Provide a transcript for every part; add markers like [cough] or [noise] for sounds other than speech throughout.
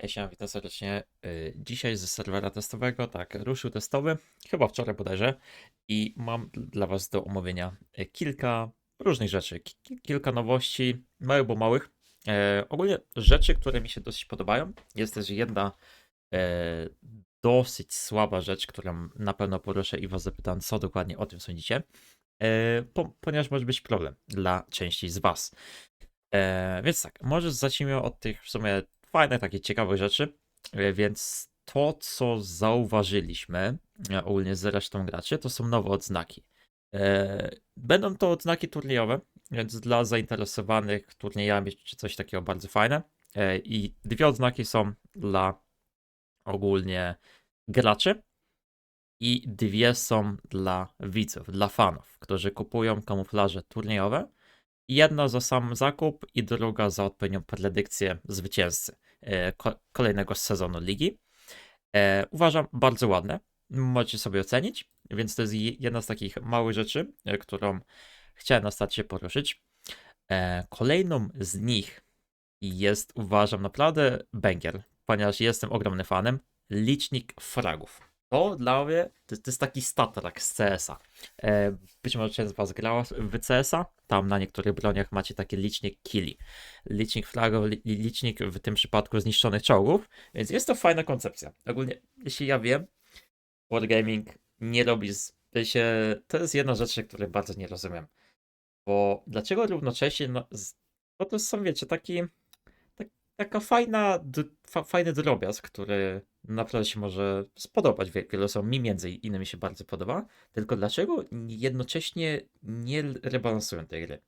Hej, witam serdecznie. Y, Dzisiaj ze serwera testowego, tak, ruszył testowy, chyba wczoraj bodajże, i mam dla Was do omówienia y, kilka różnych rzeczy, ki- ki- kilka nowości, małych bo małych. E, ogólnie rzeczy, które mi się dosyć podobają. Jest też jedna e, dosyć słaba rzecz, którą na pewno poruszę i Was zapytam, co dokładnie o tym sądzicie, e, po, ponieważ może być problem dla części z Was. E, więc tak, może zacznijmy od tych w sumie fajnych, takich ciekawych rzeczy. E, więc to, co zauważyliśmy e, ogólnie z resztą graczy, to są nowe odznaki. E, będą to odznaki turniejowe, więc dla zainteresowanych turniejami czy coś takiego bardzo fajne. I dwie odznaki są dla ogólnie graczy i dwie są dla widzów, dla fanów, którzy kupują kamuflaże turniejowe. Jedna za sam zakup i druga za odpowiednią predykcję zwycięzcy kolejnego sezonu ligi. E, uważam bardzo ładne. Możecie sobie ocenić, więc to jest je- jedna z takich małych rzeczy, e, którą chciałem na starcie poruszyć. E, kolejną z nich jest, uważam, naprawdę banger, ponieważ jestem ogromnym fanem, licznik fragów. To dla mnie to, to jest taki statrak z CS-a. E, być może część z Was grała w CS-a. Tam na niektórych broniach macie taki licznik killi. Licznik fragów, li, licznik w tym przypadku zniszczonych czołgów. Więc jest to fajna koncepcja. Ogólnie, jeśli ja wiem, Wargaming nie robi z... sensie, To jest jedna rzecz, której bardzo nie rozumiem. Bo dlaczego równocześnie... No, bo to są, wiecie, taki... Tak, taka fajna, fa, fajny drobiazg, który naprawdę się może spodobać wie- wielu osobom. Mi między innymi się bardzo podoba. Tylko dlaczego jednocześnie nie rebalansują tej gry?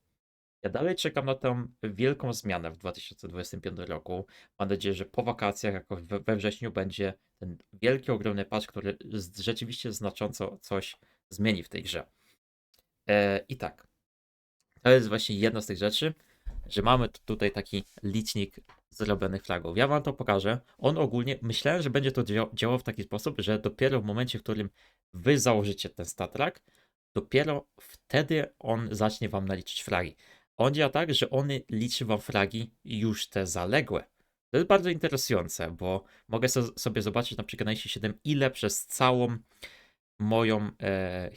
Ja dalej czekam na tę wielką zmianę w 2025 roku. Mam nadzieję, że po wakacjach, jakoś we, wrześniu, będzie ten wielki, ogromny patch, który rzeczywiście znacząco coś zmieni w tej grze. E, I tak, to jest właśnie jedna z tych rzeczy, że mamy tu- tutaj taki licznik zrobionych flagów. Ja wam to pokażę. On ogólnie, myślałem, że będzie to dzia- działało w taki sposób, że dopiero w momencie, w którym wy założycie ten statrak, dopiero wtedy on zacznie wam naliczyć flagi. On działa tak, że on liczy wam flagi już te zaległe. To jest bardzo interesujące, bo mogę so, sobie zobaczyć na przykład na ISI 7, ile przez całą moją e,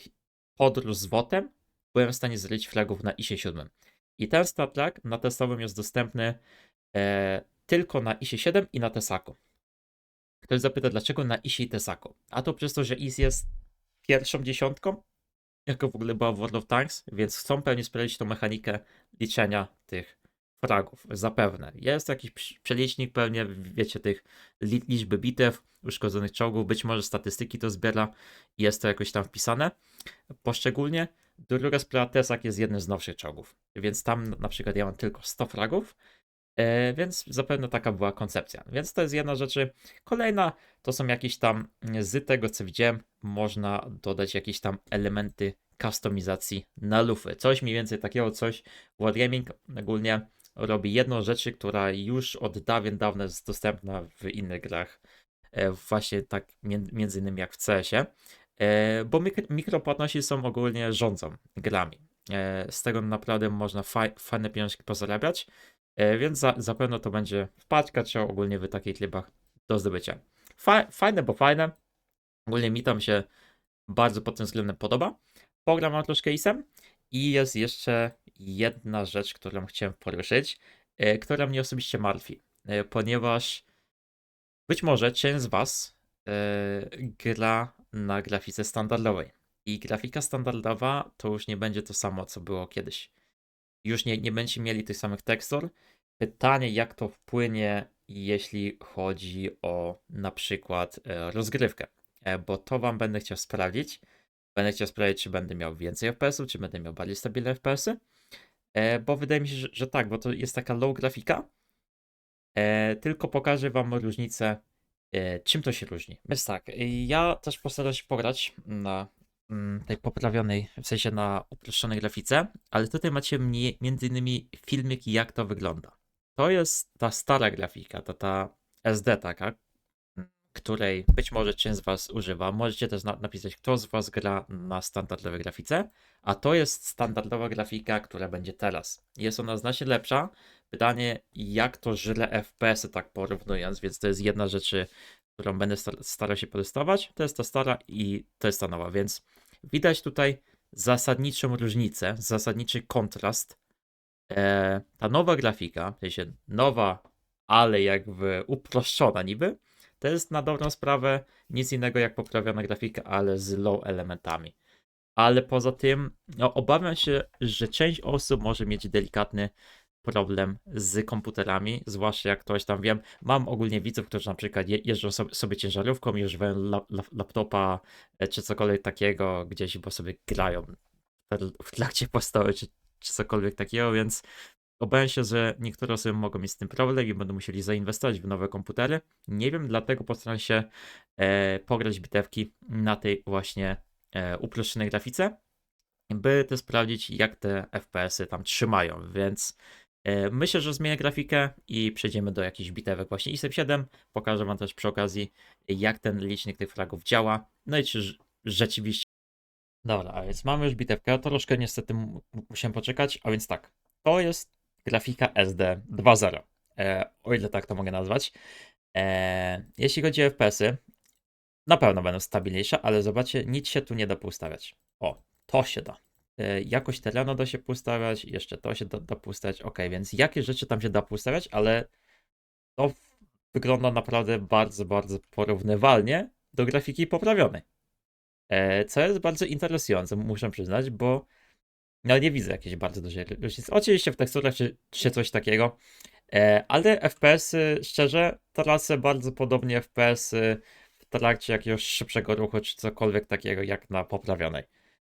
podróż z WOTem byłem w stanie zliczyć flagów na ISie 7. I ten statrak na testowym jest dostępny e, tylko na ISie 7 i na Tesaku. Ktoś zapyta, dlaczego na ISie i Tesaku? A to przez to, że IS jest pierwszą dziesiątką, jako w ogóle była w World of Tanks, więc chcą pewnie sprawdzić tą mechanikę liczenia tych fragów, zapewne. Jest jakiś przelicznik pewnie, wiecie, tych li- liczby bitew, uszkodzonych czołgów, być może statystyki to zbiera i jest to jakoś tam wpisane poszczególnie. Druga sprawa, Tesak jest jednym z nowszych czołgów, więc tam na przykład ja mam tylko 100 fragów, więc zapewne taka była koncepcja. Więc to jest jedna rzecz. Kolejna to są jakieś tam, z tego co widziałem, można dodać jakieś tam elementy kustomizacji na lufy. Coś mniej więcej takiego, coś Wargaming ogólnie robi jedną rzecz, która już od dawien dawna jest dostępna w innych grach. E, Właśnie tak między innymi jak w CS-ie. E, bo mik- mikropłatności są ogólnie rządzą grami. E, z tego naprawdę można faj- fajne pieniążki pozarabiać, e, więc za- zapewne to będzie w paczkach czy ogólnie w takich klipach do zdobycia. Fa- fajne, bo fajne. Ogólnie mi tam się bardzo pod tym względem podoba. Pogram mam troszkę isem i jest jeszcze jedna rzecz, którą chciałem poruszyć, e, która mnie osobiście martwi, e, ponieważ być może część z Was e, gra na grafice standardowej. I grafika standardowa to już nie będzie to samo, co było kiedyś. Już nie, nie będziecie mieli tych samych tekstur. Pytanie, jak to wpłynie, jeśli chodzi o na przykład e, rozgrywkę. E, bo to Wam będę chciał sprawdzić. Będę chciał sprawdzić, czy będę miał więcej FPS-ów, czy będę miał bardziej stabilne FPS-y. E, bo wydaje mi się, że, że tak, bo to jest taka low grafika. Tylko pokażę Wam różnicę, czym to się różni. Więc tak, ja też postaram się pograć na tej poprawionej, w sensie na uproszczonej grafice, ale tutaj macie mnie, między innymi filmik, jak to wygląda. To jest ta stara grafika, ta, ta SD taka, mm, której być może część z Was używa. Możecie też na- napisać, kto z Was gra na standardowej grafice, a to jest standardowa grafika, która będzie teraz. Jest ona znacznie lepsza. Pytanie, jak to żyle FPS-y tak porównując, więc to jest jedna rzecz, którą będę star- starał się potestować. To jest ta stara i to jest ta nowa, więc widać tutaj zasadniczą różnicę, zasadniczy kontrast. E, ta nowa grafika, w sensie nowa, ale jakby uproszczona niby, to jest na dobrą sprawę nic innego jak poprawiona grafika, ale z low elementami. Ale poza tym, no, obawiam się, że część osób może mieć delikatny problem z komputerami, zwłaszcza jak ktoś tam wiem. Mam ogólnie widzów, którzy na przykład je, jeżdżą sobie, sobie ciężarówką używają la, la, laptopa e, czy cokolwiek takiego gdzieś, bo sobie grają w- trakcie postoju czy, czy cokolwiek takiego, więc obawiam się, że niektóre osoby mogą mieć z tym problem i będą musieli zainwestować w nowe komputery. Nie wiem, dlatego postaram się e, pograć bitewki na tej właśnie e, uproszczonej grafice, by to sprawdzić, jak te FPS-y tam trzymają, więc myślę, że zmienię grafikę i przejdziemy do jakichś bitewek właśnie ISEP 7. Pokażę wam też przy okazji, jak ten licznik tych fragów działa, no i czy rz- rzeczywiście Dobra, a więc mamy już bitewkę. Troszkę niestety musiałem poczekać, a więc tak. To jest grafika SD 2.0. E, o ile tak to mogę nazwać. E, jeśli chodzi o FPS-y, na pewno będą stabilniejsze, ale zobaczcie, nic się tu nie da poustawiać. O, to się da. E, jakość terenu da się poustawiać, jeszcze to się da. Ok, więc jakie rzeczy tam się da poustawiać, ale to wygląda naprawdę bardzo, bardzo porównywalnie do grafiki poprawionej. E, co jest bardzo interesujące, muszę przyznać, bo no nie widzę jakiejś bardzo dużej różnicy. Oczywiście w teksturach czy, czy coś takiego, e, ale FPS-y, szczerze, tracę bardzo podobnie FPS-y w trakcie jakiegoś szybszego ruchu czy cokolwiek takiego jak na poprawionej.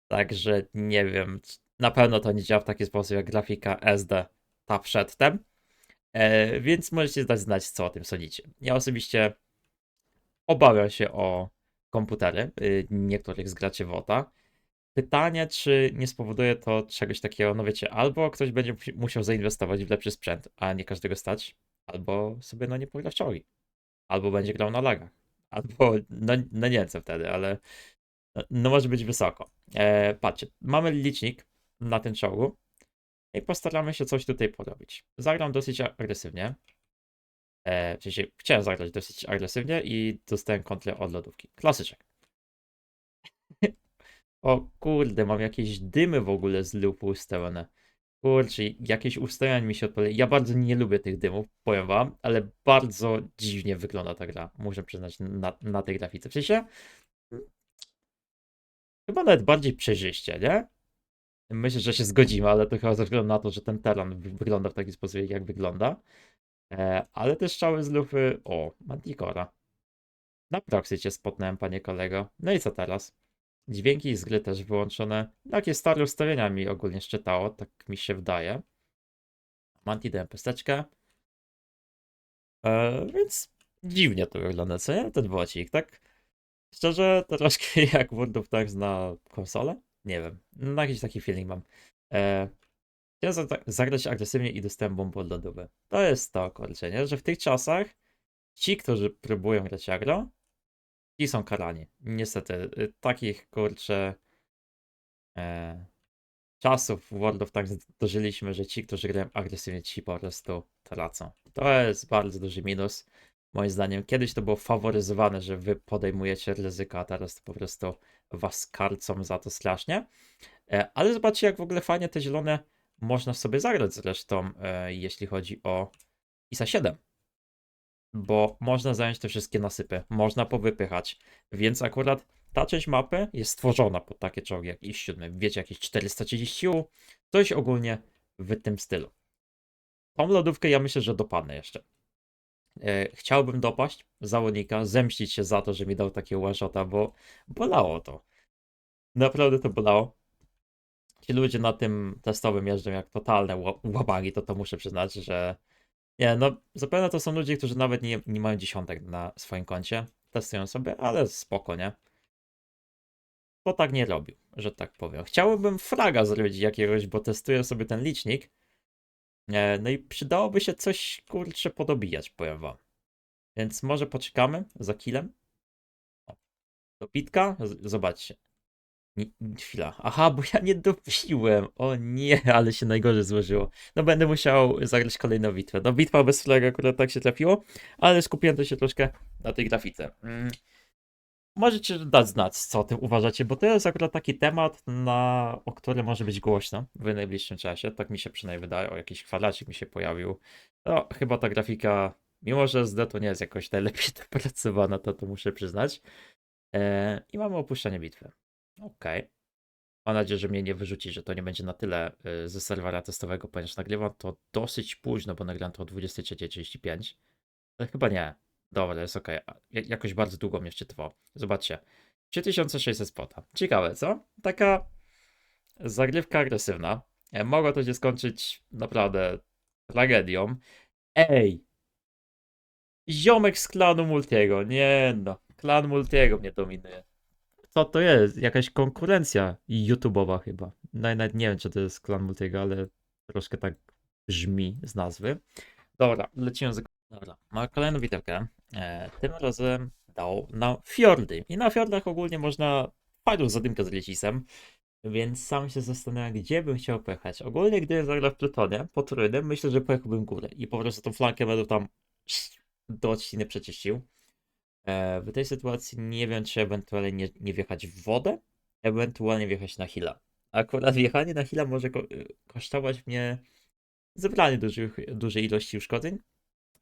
Także nie wiem, na pewno to nie działa w taki sposób jak grafika SD ta przedtem, e, więc możecie dać znać, co o tym sądzicie. Ja osobiście obawiam się o komputery y, niektórych z graczy WOTA. Pytanie, czy nie spowoduje to czegoś takiego, no wiecie, albo ktoś będzie musi- musiał zainwestować w lepszy sprzęt, a nie każdego stać, albo sobie no nie pogra w albo będzie grał na lagach, albo no, no nie wiem co wtedy, ale no, może być wysoko. E, patrzcie, mamy licznik na tym czołgu i postaramy się coś tutaj porobić. Zagram dosyć agresywnie. E, w sensie chciałem zagrać dosyć agresywnie i dostałem kontrę od lodówki. Klasyczek. [laughs] O kurde, mam jakieś dymy w ogóle z lupu ustawione. Kurczę, jakieś ustawienia mi się odpalały. Ja bardzo nie lubię tych dymów, powiem wam, ale bardzo dziwnie wygląda ta gra, muszę przyznać, na, na tej grafice. W sensie, chyba nawet bardziej przejrzyście, nie? Myślę, że się zgodzimy, ale to chyba ze względu na to, że ten teren wy- wygląda w taki sposób, jak wygląda. E, ale te strzały z lufy, o, Manticora. Na proxy cię spotnąłem, panie kolego. No i co teraz? Dźwięki z gry też wyłączone. Takie stare ustawienia mi ogólnie szczytało, tak mi się wydaje. Manti dałem pesteczkę. E, więc dziwnie to wygląda, co nie? Ten bocik, tak? Szczerze, [laughs] troszkę jak World of Tanks na konsolę? Nie wiem. No, jakiś taki feeling mam. E, chciałem za zagrać agresywnie i dostałem bombę od lodowe. To jest to, kurczę, nie? Że w tych czasach ci, którzy próbują grać agro, ci są karani. Niestety, y, takich kurczę e, czasów World of Tanks dożyliśmy, że ci, którzy grają agresywnie, ci po prostu tracą. To jest bardzo duży minus. Moim zdaniem, kiedyś to było faworyzowane, że wy podejmujecie ryzyko, a teraz to po prostu was karcą za to strasznie. E, ale zobaczcie, jak w ogóle fajnie te zielone można sobie zagrać zresztą, e, jeśli chodzi o ISA 7 bo można zająć te wszystkie nasypy, można powypychać, więc akurat ta część mapy jest stworzona pod takie czołgi jak IS-7, wiecie, jakieś 430 U, coś ogólnie w tym stylu. Tą lodówkę ja myślę, że dopadnę jeszcze. E, chciałbym dopaść zawodnika, zemścić się za to, że mi dał takiego one bo bolało to. Naprawdę to bolało. Ci ludzie na tym testowym jeżdżą jak totalne ła- łabagi, to to muszę przyznać, że nie, no zapewne to są ludzie, którzy nawet nie, nie mają dziesiątek na swoim koncie. Testują sobie, ale spoko, nie? To tak nie robił, że tak powiem. Chciałbym fraga zrobić jakiegoś, bo testuję sobie ten licznik. E, No i przydałoby się coś, kurczę, podobijać, powiem wam. Więc może poczekamy za killem. O, Dobitka, Z- zobaczcie. Nie, chwila. Aha, bo ja nie dopiłem. O nie, [laughs] ale się najgorzej złożyło. No będę musiał zagrać kolejną bitwę. No bitwa bez flaga akurat tak się trafiło, ale skupiłem to się troszkę na tej grafice. Mm. Możecie dać znać, co o tym uważacie, bo to jest akurat taki temat, na, o który może być głośno w najbliższym czasie. Tak mi się przynajmniej wydaje. O, jakiś kwalacik mi się pojawił. No, chyba ta grafika, mimo że SD to nie jest jakoś najlepiej [laughs] dopracowana, to to muszę przyznać. E, I mamy opuszczenie bitwy. Okej. Mam nadzieję, że mnie nie wyrzuci, że to nie będzie na tyle y, ze serwera testowego, ponieważ nagrywam to dosyć późno, bo nagrałem to o 23.35. Ale chyba nie. Dobra, jest ok. Jakoś bardzo długo mnie wczytywało. Zobaczcie. 3600 spota. Ciekawe, co? Taka zagrywka agresywna. E, Mogło to się skończyć naprawdę tragedią. Ej! Ziomek z klanu Multiego. Nie no. Klan Multiego mnie dominuje. Co to jest? Jakaś konkurencja YouTube'owa chyba. No, Nawet nie wiem, czy to jest klan Multiego, ale troszkę tak brzmi z nazwy. Dobra, lecimy z... Dobra, ma kolejną bitewkę. E, tym razem dał na fiordy. I na fiordach ogólnie można fajną zadymkę z Lecisem. Więc sam się zastanawiam, gdzie bym chciał pojechać. Ogólnie, gdybym zagrał w Plutonie, potrójnym, myślę, że pojechałbym górę. I po prostu tą flankę będę tam do odciny przeczyścił. E, w tej sytuacji nie wiem, czy ewentualnie nie, nie wjechać w wodę, ewentualnie wjechać na hila. Akurat wjechanie na hila może ko- kosztować mnie zebranie dużych, dużej ilości uszkodzeń,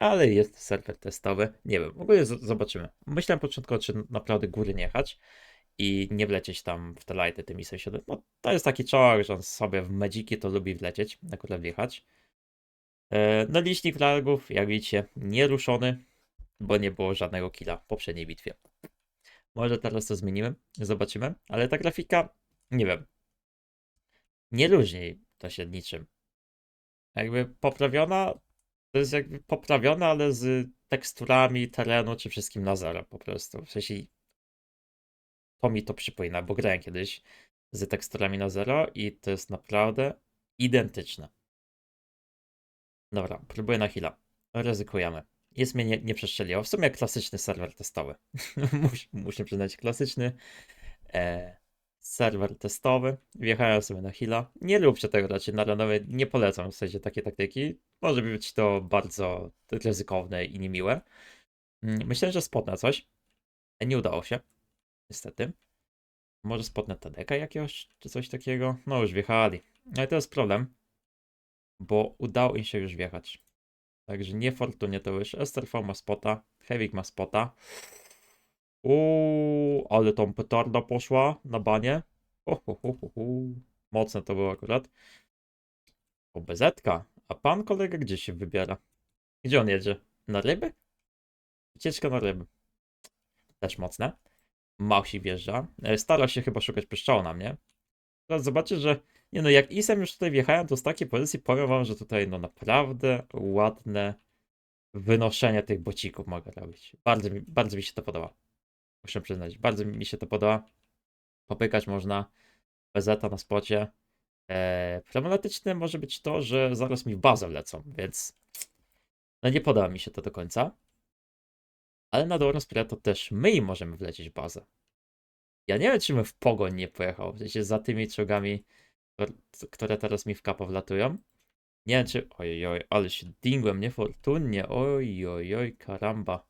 ale jest serwer testowy. Nie wiem, ogólnie zobaczymy. Myślałem początkowo, czy naprawdę góry nie jechać i nie wlecieć tam w te lighty tymi sąsiadami. No to jest taki czołg, że on sobie w Magiki to lubi wlecieć, akurat wjechać. E, No licznik flagów, jak widzicie, nieruszony, bo nie było żadnego killa w poprzedniej bitwie. Może teraz to zmienimy, zobaczymy, ale ta grafika, nie wiem, nie różni to się niczym. Jakby poprawiona, to jest jakby poprawiona, ale z teksturami terenu czy wszystkim na zero po prostu. W sensie to mi to przypomina, bo grałem kiedyś z teksturami na zero i to jest naprawdę identyczne. Dobra, próbuję na chwilę. Ryzykujemy. Jest mnie nie, nie przestrzeliło. W sumie klasyczny serwer testowy. [laughs] Mus, muszę przyznać, klasyczny e, serwer testowy. Wjechałem sobie na Hila. Nie róbcie tego raczej na ranowe. Nie polecam w sensie takie taktyki. Może być to bardzo ryzykowne i niemiłe. Mm, Myślałem, że spotnę coś. E, Nie udało się. Niestety. Może spotnę TDK jakiegoś, czy coś takiego. No już wjechali. Ale to jest problem. Bo udało im się już wjechać. Także niefortunnie to już. STRV ma spota, Hevik ma spota. Uuu, ale tą petarda poszła na banie. Ho, ho, ho, ho, ho. Mocne to było akurat. O, bezetka. A pan kolega gdzie się wybiera? Gdzie on jedzie? Na ryby? Wycieczka na ryby. Też mocne. Mausi wjeżdża. E, Stara się chyba szukać pyszczoła na mnie. Teraz zobaczcie, że nie no, jak Isem już tutaj wjechałem, to z takiej pozycji powiem wam, że tutaj no naprawdę ładne wynoszenie tych bocików mogę robić. Bardzo mi, bardzo mi się to podoba. Muszę przyznać, bardzo mi się to podoba. Popykać można. PZ na spocie. Eee, problematyczne może być to, że zaraz mi w bazę lecą, więc no nie podoba mi się to do końca. Ale na dobrą sprawę to też my możemy wlecieć w bazę. Ja nie wiem, czy bym w pogoń nie pojechał. W sensie za tymi czołgami, które- teraz mi w kapo wlatują. Nie wiem, czy... Oj, oj, ale się dingłem niefortunnie. Oj, oj, oj, karamba.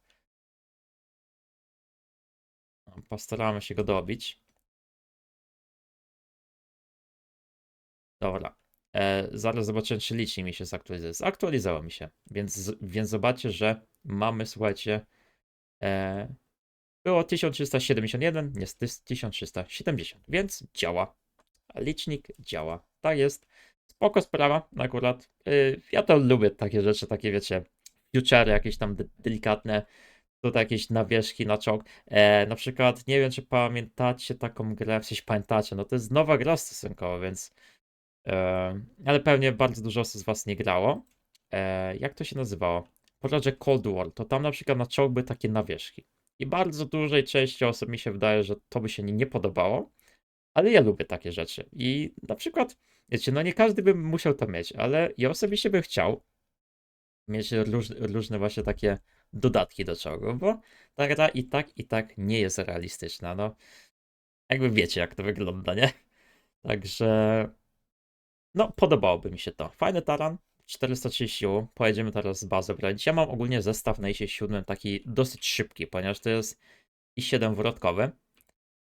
No, Postaramy się go dobić. Dobra. E, zaraz zobaczymy, czy licznik mi się zaktualizuje. Zaktualizował mi się, więc, więc zobaczcie, że mamy, słuchajcie, e, było 1371, jest 1370, więc działa. Licznik działa. Tak jest. Spoko sprawa, akurat. Y, ja to lubię takie rzeczy, takie wiecie, future jakieś tam de- delikatne. Tutaj jakieś nawierzchni na czołg. E, na przykład, nie wiem, czy pamiętacie taką grę, w sensie pamiętacie, no to jest nowa gra stosunkowo, więc ale pewnie bardzo dużo osób z was nie grało. E, jak to się nazywało? Project Cold War, to tam na przykład na czołg były takie nawierzchni. I bardzo dużej części osób mi się wydaje, że to by się nie, podobało, ale ja lubię takie rzeczy. I na przykład, wiecie, no nie każdy by musiał to mieć, ale ja osobiście bym chciał mieć róż, różne właśnie takie dodatki do czołgów, bo ta gra i tak, i tak nie jest realistyczna. No, jakby wiecie, jak to wygląda, nie? Także, no, podobałoby mi się to. Fajny taran, 430 U. Pojedziemy teraz z bazą brać. Ja mam ogólnie zestaw na ISie 7 taki dosyć szybki, ponieważ to jest i7 wrotkowy,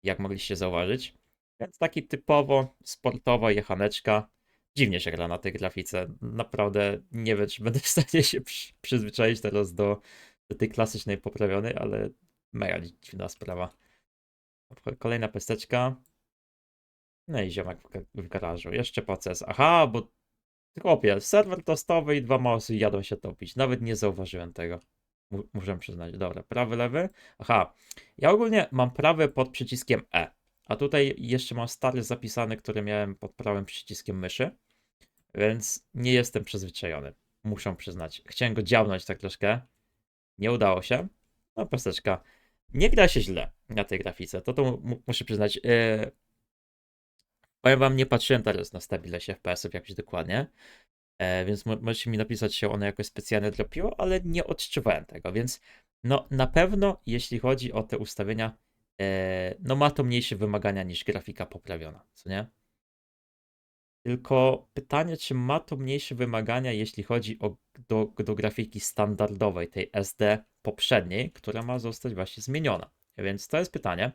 jak mogliście zauważyć. Więc taki typowo sportowa jechaneczka. Dziwnie się gra na tej grafice. Naprawdę nie wiem, czy będę w stanie się przy, przyzwyczaić teraz do, do tej klasycznej poprawionej, ale mega dziwna sprawa. Kolejna pesteczka. No i ziomek w, ga- w garażu. Jeszcze proces. Aha, bo chłopie, serwer tostowy i dwa małsy jadą się topić. Nawet nie zauważyłem tego. Mu- Muszę przyznać. Dobra, prawy, lewy. Aha, ja ogólnie mam prawy pod przyciskiem E. A tutaj jeszcze mam stary zapisany, który miałem pod prawym przyciskiem myszy. Więc nie jestem przyzwyczajony. Muszę przyznać. Chciałem go działnąć tak troszkę. Nie udało się. No, pesteczka. Nie gra się źle na tej grafice. To to mu- muszę przyznać. Yy, powiem wam, nie patrzyłem teraz na stabilność FPS-ów jakoś dokładnie. E, więc mo- możecie mi napisać, się one jakoś specjalnie dropiło, ale nie odczuwałem tego, więc no na pewno jeśli chodzi o te ustawienia, e, no ma to mniejsze wymagania niż grafika poprawiona, co nie? Tylko pytanie, czy ma to mniejsze wymagania, jeśli chodzi o do, do grafiki standardowej, tej SD poprzedniej, która ma zostać właśnie zmieniona. Więc to jest pytanie,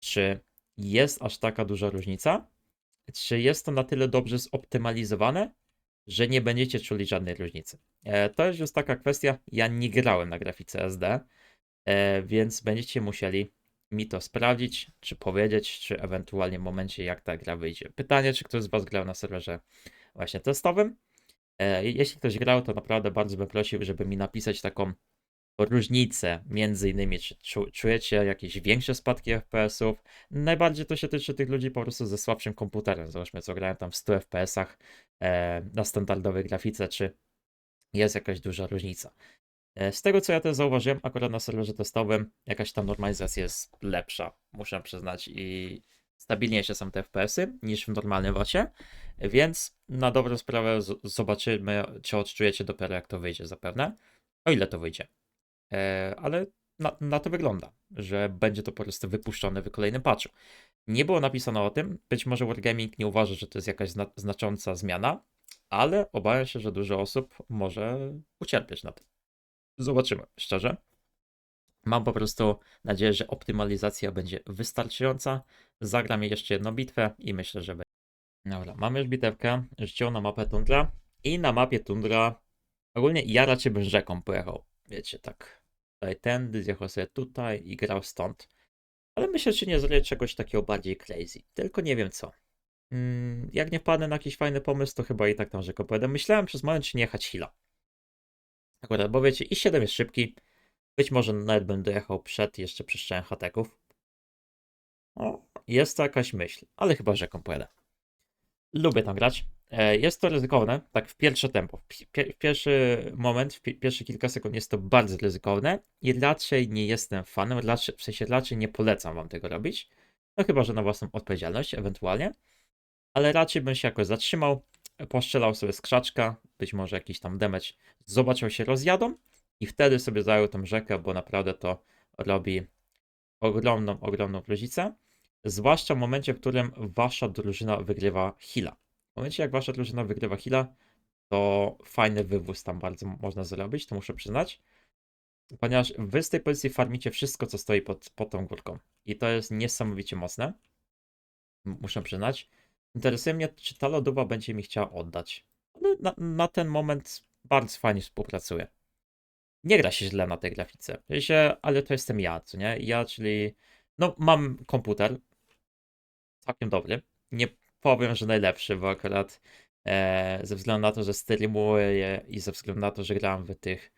czy jest aż taka duża różnica? Czy jest to na tyle dobrze zoptymalizowane, że nie będziecie czuli żadnej różnicy? E, to jest już taka kwestia, ja nie grałem na grafice SD, e, więc będziecie musieli mi to sprawdzić, czy powiedzieć, czy ewentualnie w momencie, jak ta gra wyjdzie. Pytanie, czy ktoś z Was grał na serwerze właśnie testowym? E, jeśli ktoś grał, to naprawdę bardzo bym prosił, żeby mi napisać taką różnicę, między innymi, czy czu, czujecie jakieś większe spadki FPS-ów. Najbardziej to się tyczy tych ludzi po prostu ze słabszym komputerem. Zobaczmy, co grają tam w 100 FPS-ach e, na standardowej grafice, czy jest jakaś duża różnica. E, Z tego co ja też zauważyłem, akurat na serwerze testowym, jakaś tam normalizacja jest lepsza, muszę przyznać, i stabilniejsze są te FPS-y niż w normalnym wacie, więc na dobrą sprawę zobaczymy, czy odczujecie dopiero jak to wyjdzie zapewne, o ile to wyjdzie. E, ale na, na to wygląda, że będzie to po prostu wypuszczone w kolejnym patchu. Nie było napisane o tym, być może Wargaming nie uważa, że to jest jakaś zna- znacząca zmiana, ale obawiam się, że dużo osób może ucierpieć na tym. Zobaczymy, szczerze. Mam po prostu nadzieję, że optymalizacja będzie wystarczająca. Zagram jeszcze jedną bitwę i myślę, że będzie. Dobra, mamy już bitewkę, rzucił na mapę tundra i na mapie tundra ogólnie ja raczej bym rzeką pojechał. Wiecie, tak tutaj tędy, zjechał sobie tutaj i grał stąd. Ale myślę, że nie zrobię czegoś takiego bardziej crazy. Tylko nie wiem co. Mm, jak nie wpadnę na jakiś fajny pomysł, to chyba i tak tam rzeką pojadę. Myślałem przez moment, czy nie jechać Hila. Akurat, bo wiecie, i 7 jest szybki. Być może nawet bym dojechał przed jeszcze przyszczałem hateków. O, jest to jakaś myśl, ale chyba rzeką pojadę. Lubię tam grać. E, Jest to ryzykowne, tak w pierwsze tempo. W pi- w pierwszy moment, w pi- pierwsze kilka sekund jest to bardzo ryzykowne i raczej nie jestem fanem, raczej, w sensie raczej nie polecam wam tego robić. No chyba, że na własną odpowiedzialność ewentualnie. Ale raczej bym się jakoś zatrzymał, poszczelał sobie z krzaczka, być może jakiś tam damage, zobaczył się rozjadą i wtedy sobie zajął tą rzekę, bo naprawdę to robi ogromną, ogromną różnicę. Zwłaszcza w momencie, w którym wasza drużyna wygrywa heala. W momencie, jak wasza drużyna wygrywa heala, to fajny wywóz tam bardzo można zrobić, to muszę przyznać. Ponieważ wy z tej pozycji farmicie wszystko, co stoi pod, pod tą górką. I to jest niesamowicie mocne. Muszę przyznać. Interesuje mnie, czy ta lodowa będzie mi chciała oddać. Ale na, na ten moment bardzo fajnie współpracuje. Nie gra się źle na tej grafice. Ale to jestem ja, co nie? Ja, czyli. No, mam komputer. Całkiem dobry. Nie powiem, że najlepszy, bo akurat e, ze względu na to, że streamuję i ze względu na to, że gram w tych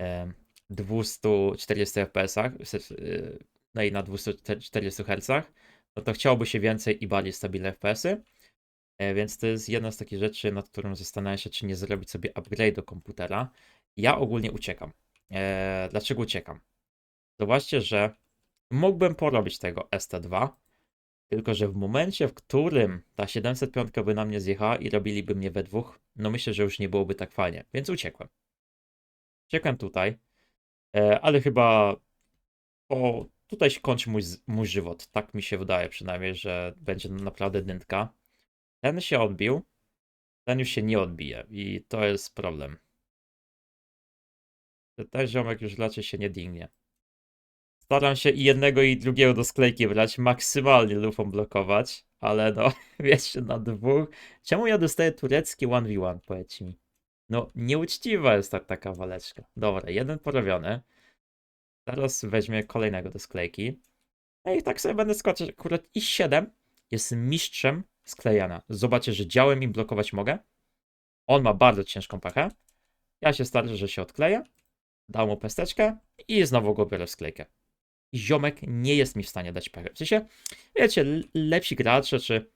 e, 240 FPS-ach, e, no i na 240 Hz, no to chciałoby się więcej i bardziej stabilne FPS-y. E, Więc to jest jedna z takich rzeczy, nad którą zastanawiam się, czy nie zrobić sobie upgrade do komputera. Ja ogólnie uciekam. E, dlaczego uciekam? Zobaczcie, że mógłbym porobić tego ST2, tylko że w momencie, w którym ta 705 by na mnie zjechała i robiliby mnie we dwóch, no myślę, że już nie byłoby tak fajnie, więc uciekłem. Uciekłem tutaj. E, ale chyba o, tutaj się kończy mój, mój żywot. Tak mi się wydaje przynajmniej, że będzie naprawdę dyntka. Ten się odbił, ten już się nie odbije i to jest problem. Ten ziomek już raczej się nie dingnie. Staram się i jednego i drugiego do sklejki brać, maksymalnie lufą blokować, ale no, [laughs] wiecie, na dwóch. Czemu ja dostaję turecki 1v1, powiedzcie mi? No, nieuczciwa jest ta, taka waleczka. Dobra, jeden porobiony. Teraz weźmie kolejnego do sklejki. No i tak sobie będę skoczyć. Akurat i7 jest mistrzem sklejania. Zobaczcie, że działem im blokować mogę. On ma bardzo ciężką pachę. Ja się starę, że się odkleję. Dam mu pesteczkę i znowu go biorę w sklejkę. Ziomek nie jest mi w stanie dać pechy. W sensie, wiecie, lepsi gracze, czy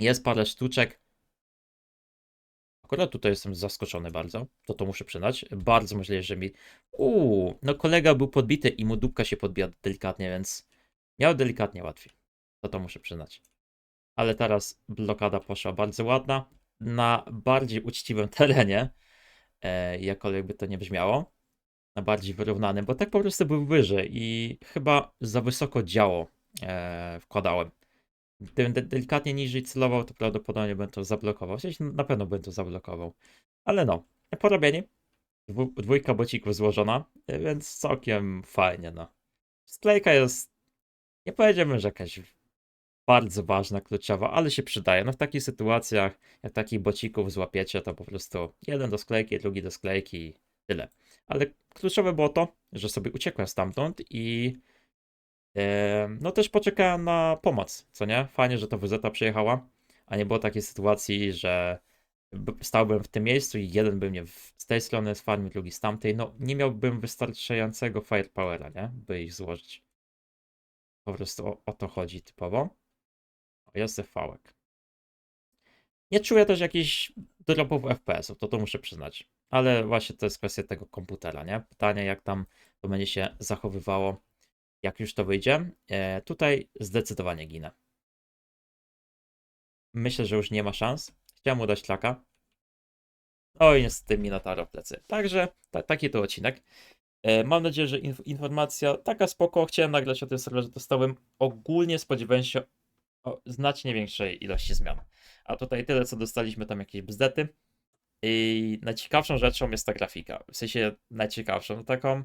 jest parę sztuczek. Akurat tutaj jestem zaskoczony bardzo, to to muszę przyznać. Bardzo możliwe, że mi... Uuu, no kolega był podbity i mu dupka się podbija delikatnie, więc miał delikatnie łatwiej. To to muszę przyznać. Ale teraz blokada poszła bardzo ładna. Na bardziej uczciwym [laughs] terenie, e, jakkolwiek by to nie brzmiało. Na bardziej wyrównanym, bo tak po prostu był wyżej i chyba za wysoko działo e, wkładałem. Gdybym de- delikatnie niżej celował, to prawdopodobnie bym to zablokował. Sensie na pewno bym to zablokował. Ale no, porobieni. Dwu, dwójka bocików złożona, e, więc całkiem fajnie, no. Sklejka jest, nie powiedziałbym, że jakaś bardzo ważna, kluczowa, ale się przydaje. No w takich sytuacjach, jak takich bocików złapiecie, to po prostu jeden do sklejki, drugi do sklejki i tyle. Ale kluczowe było to, że sobie uciekłem stamtąd i e, no też poczekałem na pomoc, co nie? Fajnie, że to WZ przyjechała, a nie było takiej sytuacji, że stałbym w tym miejscu i jeden by mnie z tej strony sfarmił, drugi z tamtej. No nie miałbym wystarczającego firepowera, nie? By ich złożyć. Po prostu o, o to chodzi typowo. Jest fałek. Nie czuję też jakichś dropów FPS-ów, to to muszę przyznać. Ale właśnie to jest kwestia tego komputera, nie? Pytanie, jak tam to będzie się zachowywało, jak już to wyjdzie. E, tutaj zdecydowanie ginę. Myślę, że już nie ma szans. Chciałem mu dać tlaka. No i niestety Minotauro w plecy. Także ta, taki to odcinek. E, mam nadzieję, że inf- informacja taka spoko. Chciałem nagrać o tym serwerze testowym. Ogólnie spodziewałem się znacznie większej ilości zmian. A tutaj tyle, co dostaliśmy tam jakieś bzdety. I najciekawszą rzeczą jest ta grafika. W sensie najciekawszą, taką.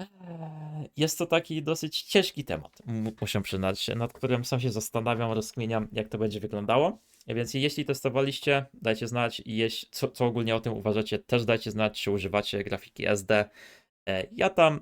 Eee, Jest to taki dosyć ciężki temat, mu- muszę przyznać, nad którym sam się zastanawiam, rozkminiam, jak to będzie wyglądało. Więc jeśli testowaliście, dajcie znać jeśli, co, co ogólnie o tym uważacie, też dajcie znać, czy używacie grafiki SD. E, Ja tam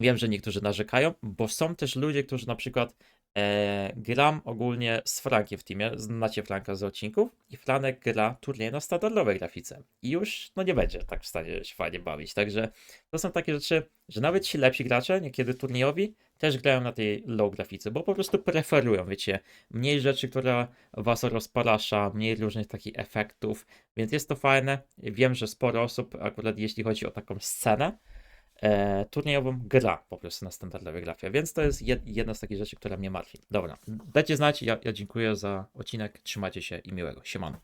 wiem, że niektórzy narzekają, bo są też ludzie, którzy na przykład e, gram ogólnie z Frankiem w teamie, znacie Franka z odcinków i Franek gra turniej na standardowej grafice. I już no nie będzie tak w stanie się fajnie bawić, także to są takie rzeczy, że nawet ci lepsi gracze, niekiedy turniejowi, też grają na tej low grafice, bo po prostu preferują, wiecie, mniej rzeczy, która was rozparasza, mniej różnych takich efektów, więc jest to fajne. Wiem, że sporo osób, akurat jeśli chodzi o taką scenę, e, turniejową gra po prostu na standardowej grafie, więc to jest jed, jedna z takich rzeczy, która mnie martwi. Dobra, dajcie znać, ja, ja dziękuję za odcinek, trzymajcie się i miłego, siemano.